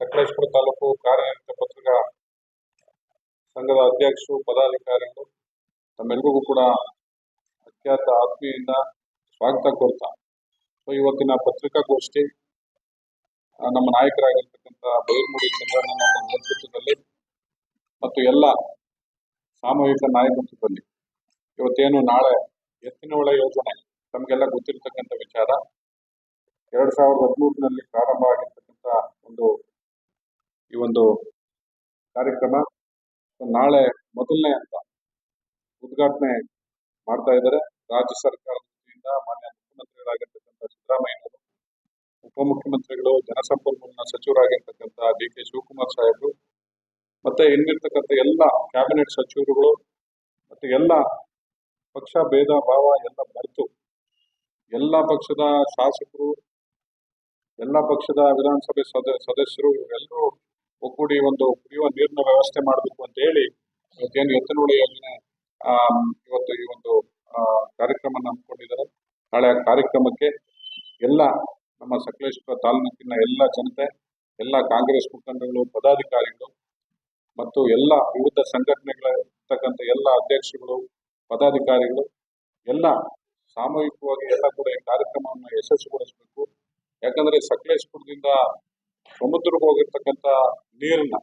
ಸಕಲೇಶ್ಪುರ ತಾಲೂಕು ಕಾರ್ಯನಿರತ ಪತ್ರಿಕಾ ಸಂಘದ ಅಧ್ಯಕ್ಷರು, ಪದಾಧಿಕಾರಿಗಳು ತಮ್ಮೆಲ್ಲರಿಗೂ ಕೂಡ ಅತ್ಯಂತ ಆತ್ಮೀಯಿಂದ ಸ್ವಾಗತ ಕೋರ್ತಾ. ಸೊ ಇವತ್ತಿನ ಪತ್ರಿಕಾಗೋಷ್ಠಿ ನಮ್ಮ ನಾಯಕರಾಗಿರ್ತಕ್ಕಂಥ ಬೈರ್ಮುಡಿ ಚಂದ್ರಣ್ಣನವರ ನೇತೃತ್ವದಲ್ಲಿ ಮತ್ತು ಎಲ್ಲ ಸಾಮೂಹಿಕ ನಾಯಕತ್ವದಲ್ಲಿ ಇವತ್ತೇನು ನಾಳೆ ಎತ್ತಿನ ಹೊಳೆ ಯೋಜನೆ, ತಮಗೆಲ್ಲ ಗೊತ್ತಿರತಕ್ಕಂಥ ವಿಚಾರ. ಎರಡ್ ಸಾವಿರದ ಹದಿಮೂರಿನಲ್ಲಿ ಪ್ರಾರಂಭ ಆಗಿರ್ತಕ್ಕಂಥ ಒಂದು ಈ ಒಂದು ಕಾರ್ಯಕ್ರಮ ನಾಳೆ ಮೊದಲನೇ ಅಂತ ಉದ್ಘಾಟನೆ ಮಾಡ್ತಾ ಇದ್ದಾರೆ. ರಾಜ್ಯ ಸರ್ಕಾರದ ವತಿಯಿಂದ ಮಾನ್ಯ ಮುಖ್ಯಮಂತ್ರಿಗಳಾಗಿರ್ತಕ್ಕಂಥ ಸಿದ್ದರಾಮಯ್ಯನವರು, ಉಪಮುಖ್ಯಮಂತ್ರಿಗಳು ಜನಸಂಪನ್ಮೂಲ ಸಚಿವರಾಗಿರ್ತಕ್ಕಂಥ ಡಿ ಕೆ ಶಿವಕುಮಾರ್ ಸಾಹೇಬರು, ಮತ್ತೆ ಇನ್ನಿರ್ತಕ್ಕಂಥ ಎಲ್ಲ ಕ್ಯಾಬಿನೆಟ್ ಸಚಿವರುಗಳು, ಮತ್ತೆ ಎಲ್ಲ ಪಕ್ಷ ಭೇದ ಭಾವ ಎಲ್ಲ ಮರೆತು ಎಲ್ಲ ಪಕ್ಷದ ಶಾಸಕರು, ಎಲ್ಲ ಪಕ್ಷದ ವಿಧಾನಸಭೆ ಸದ, ಸದಸ್ಯರು ಇವರೆಲ್ಲರೂ ಒಗ್ಗೂಡಿ ಒಂದು ಕುಡಿಯುವ ನೀರಿನ ವ್ಯವಸ್ಥೆ ಮಾಡಬೇಕು ಅಂತ ಹೇಳಿ ಇವತ್ತೇನು ಎತ್ತನೋಳಿ ಯೋಜನೆ ಇವತ್ತು ಈ ಒಂದು ಕಾರ್ಯಕ್ರಮ ಹಮ್ಮಿಕೊಂಡಿದ್ದಾರೆ. ನಾಳೆ ಕಾರ್ಯಕ್ರಮಕ್ಕೆ ಎಲ್ಲ ನಮ್ಮ ಸಕಲೇಶ್ಪುರ ತಾಲೂಕಿನ ಎಲ್ಲ ಜನತೆ, ಎಲ್ಲ ಕಾಂಗ್ರೆಸ್ ಮುಖಂಡಗಳು, ಪದಾಧಿಕಾರಿಗಳು ಮತ್ತು ಎಲ್ಲ ವಿವಿಧ ಸಂಘಟನೆಗಳ ಇರ್ತಕ್ಕಂಥ ಎಲ್ಲ ಅಧ್ಯಕ್ಷಗಳು ಪದಾಧಿಕಾರಿಗಳು ಎಲ್ಲ ಸಾಮೂಹಿಕವಾಗಿ ಎಲ್ಲ ಕೂಡ ಈ ಕಾರ್ಯಕ್ರಮವನ್ನು ಯಶಸ್ವಿಗೊಳಿಸಬೇಕು. ಯಾಕಂದ್ರೆ ಸಕಲೇಶ್ಪುರದಿಂದ ಸಮುದ್ರಕ್ಕೆ ಹೋಗಿರ್ತಕ್ಕಂಥ ನೀರನ್ನ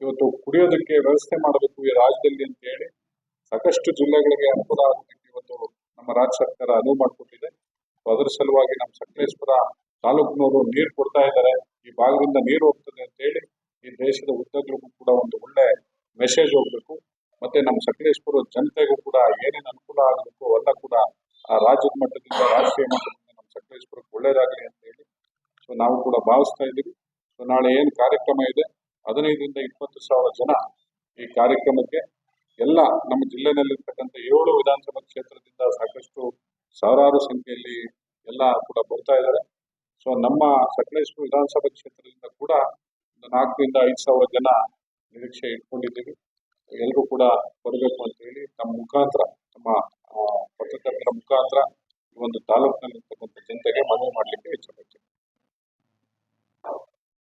ಇವತ್ತು ಕುಡಿಯೋದಕ್ಕೆ ವ್ಯವಸ್ಥೆ ಮಾಡಬೇಕು ಈ ರಾಜ್ಯದಲ್ಲಿ ಅಂತ ಹೇಳಿ ಸಾಕಷ್ಟು ಜಿಲ್ಲೆಗಳಿಗೆ ಅನುಕೂಲ ಆಗೋದಕ್ಕೆ ಇವತ್ತು ನಮ್ಮ ರಾಜ್ಯ ಸರ್ಕಾರ ಅನುವು ಮಾಡಿಕೊಟ್ಟಿದೆ. ಅದರ ಸಲುವಾಗಿ ನಮ್ಮ ಸಕಲೇಶ್ಪುರ ತಾಲೂಕಿನವರು ನೀರು ಕೊಡ್ತಾ ಇದ್ದಾರೆ. ಈ ಭಾಗದಿಂದ ನೀರು ಹೋಗ್ತದೆ ಅಂತ ಹೇಳಿ ಈ ದೇಶದ ಉದ್ದಗಳಿಗೂ ಕೂಡ ಒಂದು ಒಳ್ಳೆ ಮೆಸೇಜ್ ಹೋಗ್ಬೇಕು. ಮತ್ತೆ ನಮ್ಮ ಸಕಲೇಶ್ಪುರ ಜನತೆಗೂ ಕೂಡ ಏನೇನು ಅನುಕೂಲ ಆಗಬೇಕು ಅವೆಲ್ಲ ಕೂಡ ಆ ರಾಜ್ಯದ ಮಟ್ಟದಿಂದ, ರಾಷ್ಟ್ರೀಯ ಮಟ್ಟದಿಂದ ನಮ್ಮ ಸಕಲೇಶ್ಪುರಕ್ಕೆ ಒಳ್ಳೇದಾಗಲಿ ನಾವು ಕೂಡ ಭಾವಿಸ್ತಾ ಇದ್ದೀವಿ. ಸೊ ನಾಳೆ ಏನು ಕಾರ್ಯಕ್ರಮ ಇದೆ ಹದಿನೈದರಿಂದ ಇಪ್ಪತ್ತು ಸಾವಿರ ಜನ ಈ ಕಾರ್ಯಕ್ರಮಕ್ಕೆ ಎಲ್ಲ ನಮ್ಮ ಜಿಲ್ಲೆನಲ್ಲಿರ್ತಕ್ಕಂಥ ಏಳು ವಿಧಾನಸಭಾ ಕ್ಷೇತ್ರದಿಂದ ಸಾಕಷ್ಟು ಸಾವಿರಾರು ಸಂಖ್ಯೆಯಲ್ಲಿ ಎಲ್ಲ ಕೂಡ ಬರ್ತಾ ಇದ್ದಾರೆ. ಸೊ ನಮ್ಮ ಸಕಲೇಶ್ಪುರ ವಿಧಾನಸಭಾ ಕ್ಷೇತ್ರದಿಂದ ಕೂಡ ಒಂದು ನಾಲ್ಕರಿಂದ ಐದು ಸಾವಿರ ಜನ ನಿರೀಕ್ಷೆ ಇಟ್ಕೊಂಡಿದ್ದೀವಿ. ಎಲ್ಲರೂ ಕೂಡ ಬರಬೇಕು ಅಂತ ಹೇಳಿ ನಮ್ಮ ಮುಖಾಂತರ ನಮ್ಮ ಆ, ಪತ್ರಕರ್ತರ ಮುಖಾಂತರ ಈ ಒಂದು ತಾಲೂಕಿನಲ್ಲಿರ್ತಕ್ಕಂಥ ಜನತೆಗೆ ಮನವಿ ಮಾಡಲಿಕ್ಕೆ ಇಚ್ಛೆಪಡ್ತೀನಿ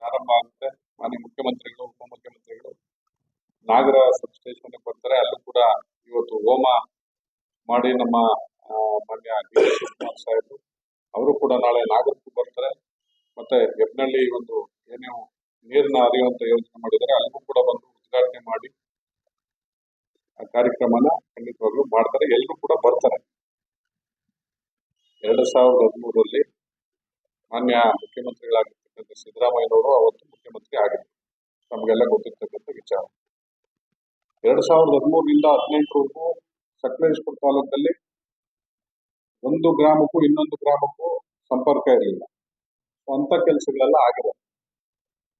ಪ್ರಾರಂಭ ಆಗುತ್ತೆ ಮಾನ್ಯ ಮುಖ್ಯಮಂತ್ರಿಗಳು ಉಪಮುಖ್ಯಮಂತ್ರಿಗಳು ನಾಗರ ಸಬ್ ಸ್ಟೇಷನ್ ಬರ್ತಾರೆ ಅಲ್ಲೂ ಕೂಡ ಇವತ್ತು ಹೋಮ ಮಾಡಿ ನಮ್ಮ ಮಾನ್ಯ ಡಿ ಶಿವಕುಮಾರ್ ಸಾಹೇಬರು. ಅವರು ಕೂಡ ನಾಳೆ ನಾಗರಕ್ಕೂ ಬರ್ತಾರೆ. ಮತ್ತೆ ಹೆಬ್ನಳ್ಳಿ ಒಂದು ಏನೇ ನೀರಿನ ಹರಿಯುವಂತ ಯೋಜನೆ ಮಾಡಿದ್ದಾರೆ ಅಲ್ಲಿಗೂ ಕೂಡ ಬಂದು ಉದ್ಘಾಟನೆ ಮಾಡಿ ಆ ಕಾರ್ಯಕ್ರಮನ ಖಂಡಿತವಾಗ್ಲೂ ಮಾಡ್ತಾರೆ. ಎಲ್ಲರೂ ಕೂಡ ಬರ್ತಾರೆ. ಎರಡು ಸಾವಿರದ ಹದಿಮೂರರಲ್ಲಿ ಮಾನ್ಯ ಮುಖ್ಯಮಂತ್ರಿಗಳಾಗಿರ್ತಕ್ಕಂಥ ಸಿದ್ದರಾಮಯ್ಯನವರು ಅವತ್ತು ಮುಖ್ಯಮಂತ್ರಿ ಆಗಿದ್ದರು. ನಮಗೆಲ್ಲ ಗೊತ್ತಿರ್ತಕ್ಕಂಥ ವಿಚಾರ. ಎರಡ್ ಸಾವಿರದ ಹದಿಮೂರರಿಂದ ಹದಿನೆಂಟರವರೆಗೂ ಸಕಲೇಶ್ಪುರ ತಾಲೂಕಲ್ಲಿ ಒಂದು ಗ್ರಾಮಕ್ಕೂ ಇನ್ನೊಂದು ಗ್ರಾಮಕ್ಕೂ ಸಂಪರ್ಕ ಇರಲಿಲ್ಲ. ಅಂತ ಕೆಲಸಗಳೆಲ್ಲ ಆಗಿದೆ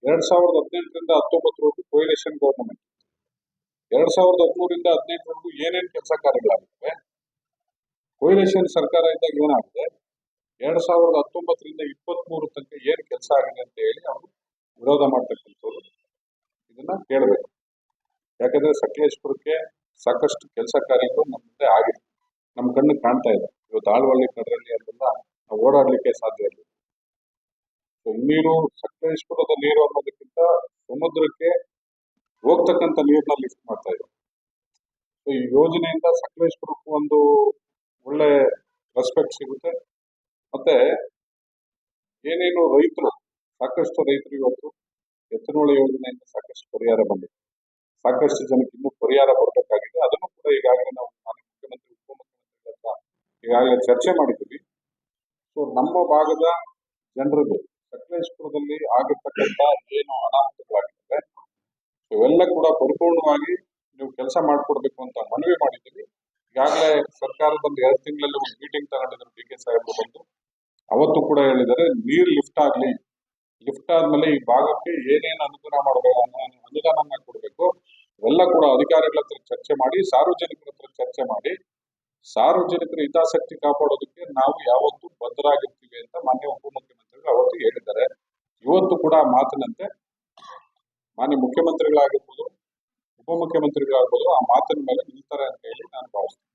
ಎರಡ್ ಸಾವಿರದ ಹದಿನೆಂಟರಿಂದ ಹತ್ತೊಂಬತ್ತರವರೆಗೂ ಕೊಯಿಲೇಷನ್ ಗೌರ್ಮೆಂಟ್ ಎರಡ್ ಸಾವಿರದ ಹದಿಮೂರರಿಂದ ಹದಿನೆಂಟರವರೆಗೂ ಏನೇನು ಕೆಲಸ ಕಾರ್ಯಗಳಾಗಿವೆ? ಕೊಯಿಲೇಷನ್ ಸರ್ಕಾರ ಇದ್ದಾಗ ಏನಾಗಿದೆ? ಎರಡ್ ಸಾವಿರದ ಹತ್ತೊಂಬತ್ತರಿಂದ ಇಪ್ಪತ್ತ್ ಮೂರು ತನಕ ಏನು ಕೆಲಸ ಆಗಿದೆ ಅಂತ ಹೇಳಿ ಅವರು ವಿರೋಧ ಮಾಡ್ತಕ್ಕಂಥವ್ರು ಇದನ್ನ ಕೇಳಬೇಕು. ಯಾಕಂದ್ರೆ ಸಕಲೇಶ್ಪುರಕ್ಕೆ ಸಾಕಷ್ಟು ಕೆಲಸ ಕಾರ್ಯಗಳು ನಮ್ಮ ಮುಂದೆ ಆಗಿದೆ. ನಮ್ಮ ಕಣ್ಣು ಕಾಣ್ತಾ ಇದೆ. ಇವತ್ತು ಆಳ್ವಳ್ಳಿ ಕಡರಲ್ಲಿ ಅದೆಲ್ಲ ನಾವು ಓಡಾಡಲಿಕ್ಕೆ ಸಾಧ್ಯ ಇಲ್ಲ. ಸೊ ನೀರು ಸಕಲೇಶ್ಪುರದ ನೀರು ಅನ್ನೋದಕ್ಕಿಂತ ಸಮುದ್ರಕ್ಕೆ ಹೋಗ್ತಕ್ಕಂಥ ನೀರನ್ನ ಲಿಫ್ಟ್ ಮಾಡ್ತಾ ಇದೆ ಸೊ ಈ ಯೋಜನೆಯಿಂದ ಸಕಲೇಶ್ಪುರಕ್ಕೂ ಒಂದು ಒಳ್ಳೆ ರೆಸ್ಪೆಕ್ಟ್ ಸಿಗುತ್ತೆ. ಮತ್ತೆ ಏನೇನು ರೈತರು, ಸಾಕಷ್ಟು ರೈತರು ಇವತ್ತು ಎತ್ತನೋಳ ಯೋಜನೆಯಿಂದ ಸಾಕಷ್ಟು ಪರಿಹಾರ ಬಂದಿದೆ. ಸಾಕಷ್ಟು ಜನಕ್ಕೆ ಇನ್ನೂ ಪರಿಹಾರ ಬರಬೇಕಾಗಿದೆ ಅದನ್ನು ಕೂಡ ಈಗಾಗಲೇ ನಾವು ಮಾನ್ಯ ಮುಖ್ಯಮಂತ್ರಿ ಉಪಮುಖ್ಯಮಂತ್ರಿ ಹತ್ರ ಈಗಾಗಲೇ ಚರ್ಚೆ ಮಾಡಿದ್ದೀವಿ. ಸೊ ನಮ್ಮ ಭಾಗದ ಜನರಿಗೆ ಸಕಲೇಶ್ಪುರದಲ್ಲಿ ಆಗಿರ್ತಕ್ಕಂಥ ಏನು ಅನಾಹುತಗಳಾಗಿದ್ದಾವೆ, ಇವೆಲ್ಲ ಕೂಡ ಪರಿಪೂರ್ಣವಾಗಿ ನೀವು ಕೆಲಸ ಮಾಡಿಕೊಡ್ಬೇಕು ಅಂತ ಮನವಿ ಮಾಡಿದ್ದೀವಿ. ಈಗಾಗಲೇ ಸರ್ಕಾರದಲ್ಲಿ ಎರಡು ತಿಂಗಳಲ್ಲಿ ಒಂದು ಮೀಟಿಂಗ್ ತಗೊಂಡಿದ್ರು ಡಿ ಕೆ ಸಾಹೇಬರು ಬಂದು. ಅವತ್ತು ಕೂಡ ಹೇಳಿದರೆ ನೀರು ಲಿಫ್ಟ್ ಆಗಲಿ. ಲಿಫ್ಟ್ ಆದ್ಮೇಲೆ ಈ ಭಾಗಕ್ಕೆ ಏನೇನು ಅನುದಾನ ಮಾಡಬೇಕು ಅನುದಾನ ಕೊಡಬೇಕು. ಇವೆಲ್ಲ ಕೂಡ ಅಧಿಕಾರಿಗಳ ಹತ್ರ ಚರ್ಚೆ ಮಾಡಿ, ಸಾರ್ವಜನಿಕರ ಹತ್ರ ಚರ್ಚೆ ಮಾಡಿ, ಸಾರ್ವಜನಿಕರ ಹಿತಾಸಕ್ತಿ ಕಾಪಾಡೋದಕ್ಕೆ ನಾವು ಯಾವತ್ತೂ ಬದ್ಧರಾಗಿರ್ತೀವಿ ಅಂತ ಮಾನ್ಯ ಉಪಮುಖ್ಯಮಂತ್ರಿಗಳು ಅವತ್ತು ಹೇಳಿದ್ದಾರೆ. ಇವತ್ತು ಕೂಡ ಮಾತಿನಂತೆ ಮಾನ್ಯ ಮುಖ್ಯಮಂತ್ರಿಗಳಾಗಿರ್ಬೋದು ಉಪಮುಖ್ಯಮಂತ್ರಿಗಳಾಗ್ಬೋದು ಆ ಮಾತಿನ ಮೇಲೆ ನಿಲ್ತಾರೆ ಅಂತ ಹೇಳಿ ನಾನು ಭಾವಿಸ್ತೀನಿ.